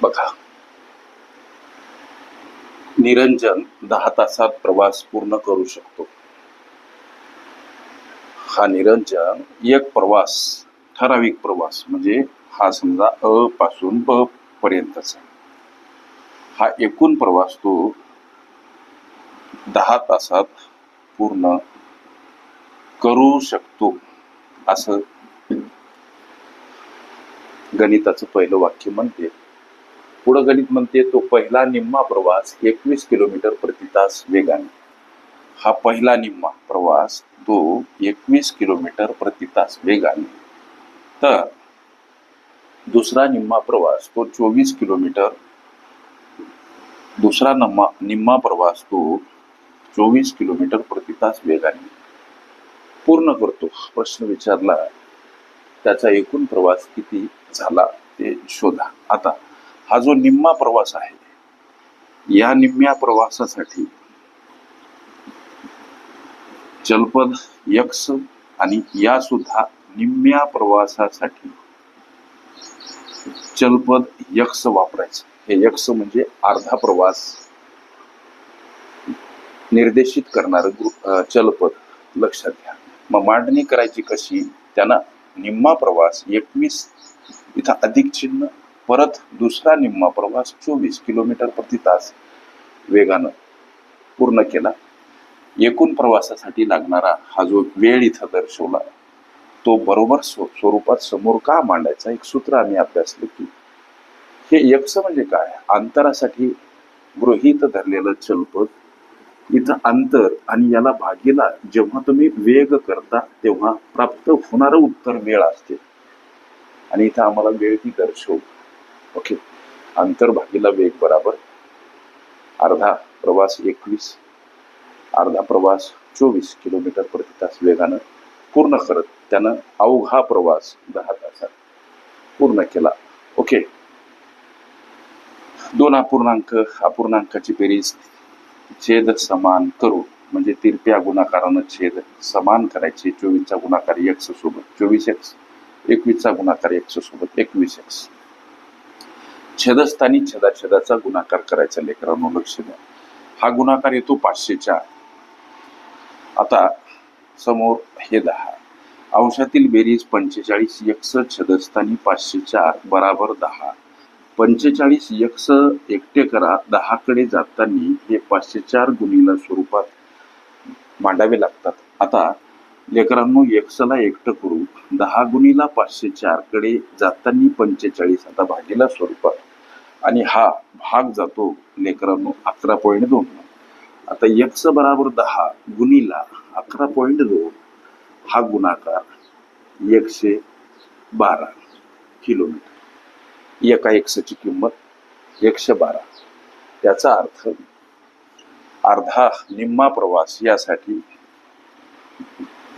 बघा. निरंजन दहा तासात प्रवास पूर्ण करू शकतो. हा निरंजन एक प्रवास ठराविक प्रवास म्हणजे हा समजा अ पासून ब पर्यंतचा. हा एकूण प्रवास तो दहा तासात पूर्ण करू शकतो असं गणिताचं पहिलं वाक्य म्हणते. पुढं गणित म्हणते तो पहिला निम्मा प्रवास एकवीस किलोमीटर प्रति तास वेगाने. हा पहिला निम्मा प्रवास तो एकवीस किलोमीटर प्रति तास वेगाने. तर दुसरा निम्मा प्रवास तो चोवीस किलोमीटर. दुसरा नम्मा निम्मा प्रवास तो चोवीस किलोमीटर प्रति तास वेगाने. पूर्ण करतो. प्रश्न विचारला त्याचा एकूण प्रवास किती झाला ते शोधा. आता हा जो निम्मा प्रवास आहे या निम्म्या प्रवासासाठी चलपद यक्ष आणि या सुद्धा निम्म्या प्रवासासाठी चलपद यक्ष वापरायचं. हे यक्ष म्हणजे अर्धा प्रवास निर्देशित करणार चलपद. लक्षात घ्या. मग मांडणी करायची कशी? त्यांना निम्मा प्रवास एकवीस इथं अधिक चिन्ह परत दुसरा निम्मा प्रवास चोवीस किलोमीटर प्रति तास वेगानं पूर्ण केला. एकूण प्रवासासाठी लागणारा हा जो वेळ इथं दर्शवला तो बरोबर स्व- स्वरूपात समोर का मांडायचा एक सूत्र आम्ही अभ्यासलं की हे यक्ष म्हणजे काय? अंतरासाठी गृहीत धरलेलं चलपद इथं अंतर आणि याला भागीला जेव्हा तुम्ही वेग करता तेव्हा प्राप्त होणारं उत्तर वेळ असते. आणि इथं आम्हाला वेळ ती दर्शव ओके. अंतर भागीला वेग बराबर. अर्धा प्रवास एकवीस. अर्धा प्रवास चोवीस किलोमीटर प्रति तास वेगानं पूर्ण करत त्यानं अवघा प्रवास दहा तासात पूर्ण केला. ओके. दोन अपूर्णांक अपूर्णांकाची बेरीज छेद समान करू. म्हणजे तिरप्या गुणाकारानं छेद समान करायचे. चोवीसचा गुणाकार एक्स सोबत. चोवीस एक्स एकवीसचा गुणाकार एक्स सोबत. एकवीस एक्स छेदस्थानी छेदाछेदाचा गुणाकार करायचा. लेकरांनो लक्ष द्या. हा गुणाकार येतो पाचशे चार आता समोर हे दहा. अंशातील बेरीज पंचेचाळीस यक्स छेदस्थानी पाचशे चार बराबर दहा. पंचेचाळीस यक्स एकटे करा. दहाकडे जाताना हे पाचशे चार गुणीला स्वरूपात मांडावे लागतात. आता लेकरांनो यक्सला एकटं करू. दहा गुणीला पाचशे चारकडे जाताना पंचेचाळीस आता भागीला स्वरूपात आणि हा भाग जातो लेकरांनो अकरा पॉईंट दोन. आता यक्स बराबर दहा गुणीला अकरा पॉईंट दोन हा गुणाकार एकशे बारा किलोमीटर. एका एक्सची किंमत एकशे बारा. त्याचा अर्थ अर्धा निम्मा प्रवास यासाठी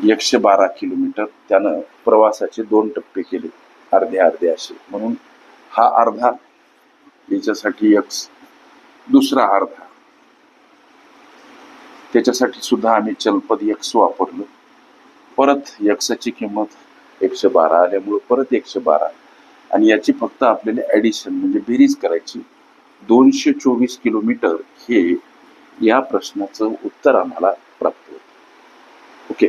एकशे बारा किलोमीटर त्यानं प्रवासाचे दोन टप्पे केले अर्धे अर्धे असे. म्हणून हा अर्धा याच्यासाठी एक दुसरा अर्धा. त्याच्यासाठी सुद्धा आम्ही चलपद यक्ष वापरलो. परत एक्सची किंमत एकशे बारा आल्यामुळं परत एकशे बारा. आणि याची फक्त आपल्याला ॲडिशन म्हणजे बेरीज करायची. दोनशे चोवीस किलोमीटर हे या प्रश्नाचं उत्तर आम्हाला प्राप्त होतं ओके